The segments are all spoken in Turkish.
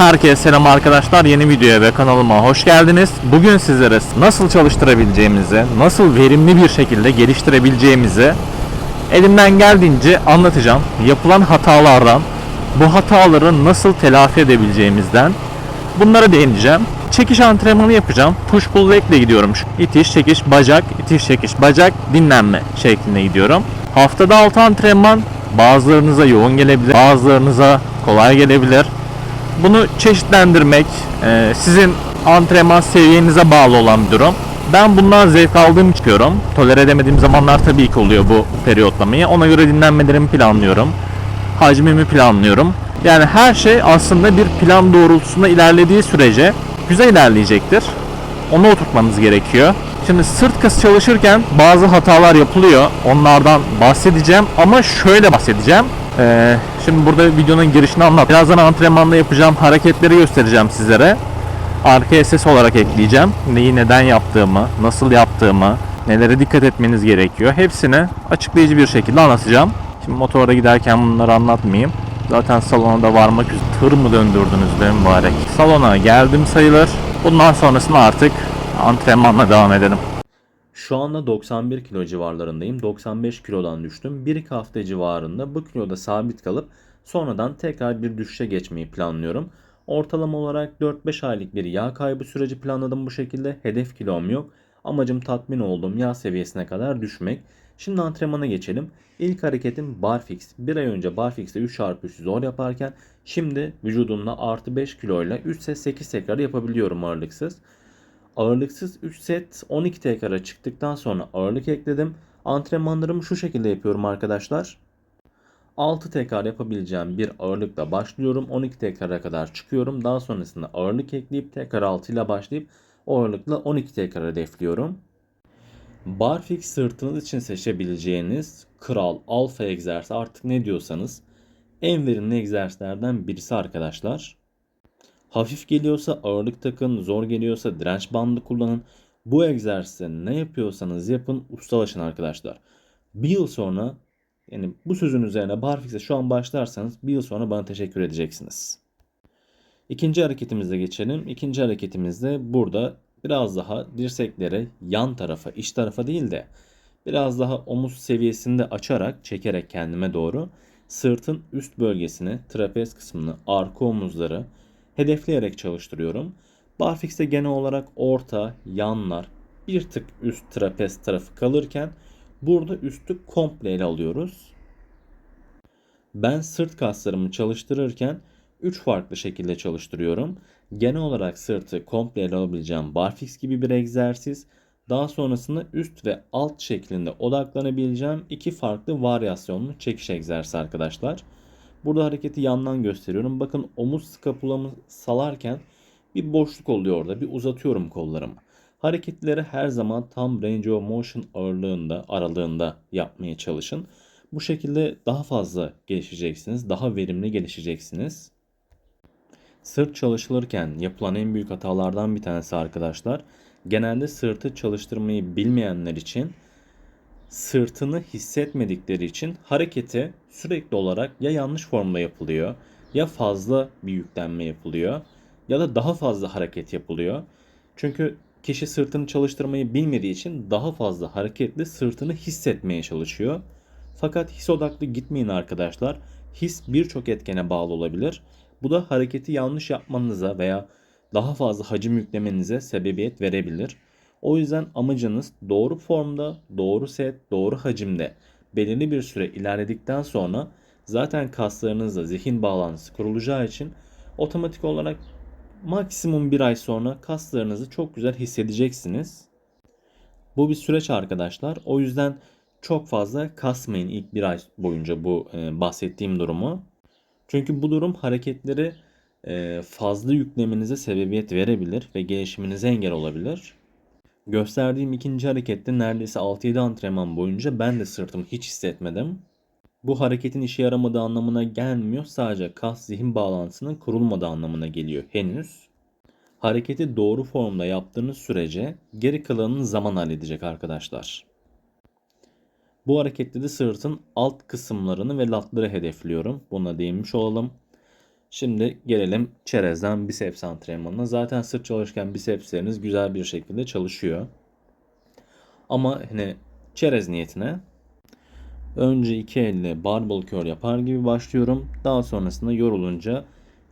Herkese selam arkadaşlar. Yeni videoya ve kanalıma hoş geldiniz. Bugün sizlere nasıl çalıştırabileceğimizi, nasıl verimli bir şekilde geliştirebileceğimizi elimden geldiğince anlatacağım. Yapılan hatalardan, bu hataları nasıl telafi edebileceğimizden bunlara değineceğim. Çekiş antrenmanı yapacağım. Push pull leg ile gidiyorum. İtiş, çekiş, bacak, itiş, çekiş, bacak, dinlenme şeklinde gidiyorum. Haftada 6 antrenman. Bazılarınıza yoğun gelebilir, bazılarınıza kolay gelebilir. Bunu çeşitlendirmek e, sizin antrenman seviyenize bağlı olan bir durum. Ben bundan zevk aldığım çıkıyorum. Tolere edemediğim zamanlar tabii ki oluyor bu periyotlamayı. Ona göre dinlenmelerimi planlıyorum. Hacmimi planlıyorum. Yani her şey aslında bir plan doğrultusunda ilerlediği sürece güzel ilerleyecektir. Onu oturtmanız gerekiyor. Şimdi sırt kası çalışırken bazı hatalar yapılıyor. Onlardan bahsedeceğim ama şöyle bahsedeceğim. Ee, şimdi burada videonun girişini anlat. Birazdan antrenmanda yapacağım hareketleri göstereceğim sizlere. Arkaya ses olarak ekleyeceğim. Neyi neden yaptığımı, nasıl yaptığımı, nelere dikkat etmeniz gerekiyor. Hepsini açıklayıcı bir şekilde anlatacağım. Şimdi motora giderken bunları anlatmayayım. Zaten salona da varmak üzere tır mı döndürdünüz be mübarek. Salona geldim sayılır. Bundan sonrasında artık antrenmanla devam edelim. Şu anda 91 kilo civarlarındayım. 95 kilodan düştüm. 1-2 hafta civarında bu kiloda sabit kalıp sonradan tekrar bir düşüşe geçmeyi planlıyorum. Ortalama olarak 4-5 aylık bir yağ kaybı süreci planladım bu şekilde. Hedef kilom yok. Amacım tatmin olduğum yağ seviyesine kadar düşmek. Şimdi antrenmana geçelim. İlk hareketim barfix. Bir ay önce barfix'te 3x3 zor yaparken şimdi vücudumda artı 5 kiloyla 3 set 8 tekrar yapabiliyorum ağırlıksız. Ağırlıksız 3 set 12 tekrara çıktıktan sonra ağırlık ekledim. Antrenmanlarımı şu şekilde yapıyorum arkadaşlar. 6 tekrar yapabileceğim bir ağırlıkla başlıyorum. 12 tekrara kadar çıkıyorum. Daha sonrasında ağırlık ekleyip tekrar 6 ile başlayıp o ağırlıkla 12 tekrar hedefliyorum. Barfix sırtınız için seçebileceğiniz kral, alfa egzersizi artık ne diyorsanız en verimli egzersizlerden birisi arkadaşlar. Hafif geliyorsa ağırlık takın, zor geliyorsa direnç bandı kullanın. Bu egzersizi ne yapıyorsanız yapın, ustalaşın arkadaşlar. Bir yıl sonra yani bu sözün üzerine barfix'e şu an başlarsanız bir yıl sonra bana teşekkür edeceksiniz. İkinci hareketimize geçelim. İkinci hareketimizde burada biraz daha dirseklere yan tarafa, iç tarafa değil de biraz daha omuz seviyesinde açarak, çekerek kendime doğru sırtın üst bölgesini, trapez kısmını, arka omuzları hedefleyerek çalıştırıyorum. Barfix'te genel olarak orta, yanlar, bir tık üst trapez tarafı kalırken burada üstü komple ele alıyoruz. Ben sırt kaslarımı çalıştırırken 3 farklı şekilde çalıştırıyorum. Genel olarak sırtı komple ele alabileceğim barfix gibi bir egzersiz. Daha sonrasında üst ve alt şeklinde odaklanabileceğim iki farklı varyasyonlu çekiş egzersizi arkadaşlar. Burada hareketi yandan gösteriyorum. Bakın omuz skapulamı salarken bir boşluk oluyor orada. Bir uzatıyorum kollarımı. Hareketleri her zaman tam range of motion ağırlığında, aralığında yapmaya çalışın. Bu şekilde daha fazla gelişeceksiniz, daha verimli gelişeceksiniz. Sırt çalışılırken yapılan en büyük hatalardan bir tanesi arkadaşlar. Genelde sırtı çalıştırmayı bilmeyenler için sırtını hissetmedikleri için hareketi sürekli olarak ya yanlış formda yapılıyor ya fazla bir yüklenme yapılıyor ya da daha fazla hareket yapılıyor. Çünkü kişi sırtını çalıştırmayı bilmediği için daha fazla hareketli sırtını hissetmeye çalışıyor. Fakat his odaklı gitmeyin arkadaşlar. His birçok etkene bağlı olabilir. Bu da hareketi yanlış yapmanıza veya daha fazla hacim yüklemenize sebebiyet verebilir. O yüzden amacınız doğru formda, doğru set, doğru hacimde belirli bir süre ilerledikten sonra zaten kaslarınızla zihin bağlantısı kurulacağı için otomatik olarak maksimum bir ay sonra kaslarınızı çok güzel hissedeceksiniz. Bu bir süreç arkadaşlar. O yüzden çok fazla kasmayın ilk bir ay boyunca bu e, bahsettiğim durumu. Çünkü bu durum hareketleri e, fazla yüklemenize sebebiyet verebilir ve gelişiminize engel olabilir. Gösterdiğim ikinci harekette neredeyse 6-7 antrenman boyunca ben de sırtımı hiç hissetmedim. Bu hareketin işe yaramadığı anlamına gelmiyor. Sadece kas zihin bağlantısının kurulmadığı anlamına geliyor henüz. Hareketi doğru formda yaptığınız sürece geri kalanını zaman halledecek arkadaşlar. Bu harekette de sırtın alt kısımlarını ve latları hedefliyorum. Buna değinmiş olalım. Şimdi gelelim çerezden biceps antrenmanına. Zaten sırt çalışırken bicepsleriniz güzel bir şekilde çalışıyor. Ama hani çerez niyetine önce iki elle barbell curl yapar gibi başlıyorum. Daha sonrasında yorulunca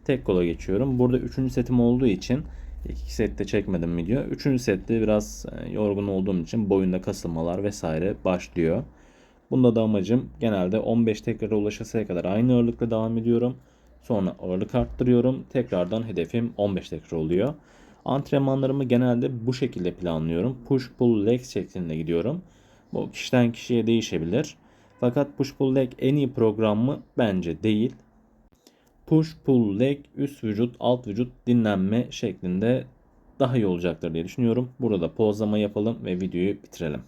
tek kola geçiyorum. Burada üçüncü setim olduğu için iki sette çekmedim video. Üçüncü sette biraz e, yorgun olduğum için boyunda kasılmalar vesaire başlıyor. Bunda da amacım genelde 15 tekrara ulaşasıya kadar aynı ağırlıkla devam ediyorum. Sonra ağırlık arttırıyorum. Tekrardan hedefim 15 tekrar oluyor. Antrenmanlarımı genelde bu şekilde planlıyorum. Push pull leg şeklinde gidiyorum. Bu kişiden kişiye değişebilir. Fakat push pull leg en iyi program mı? Bence değil. Push pull leg üst vücut alt vücut dinlenme şeklinde daha iyi olacaktır diye düşünüyorum. Burada pozlama yapalım ve videoyu bitirelim.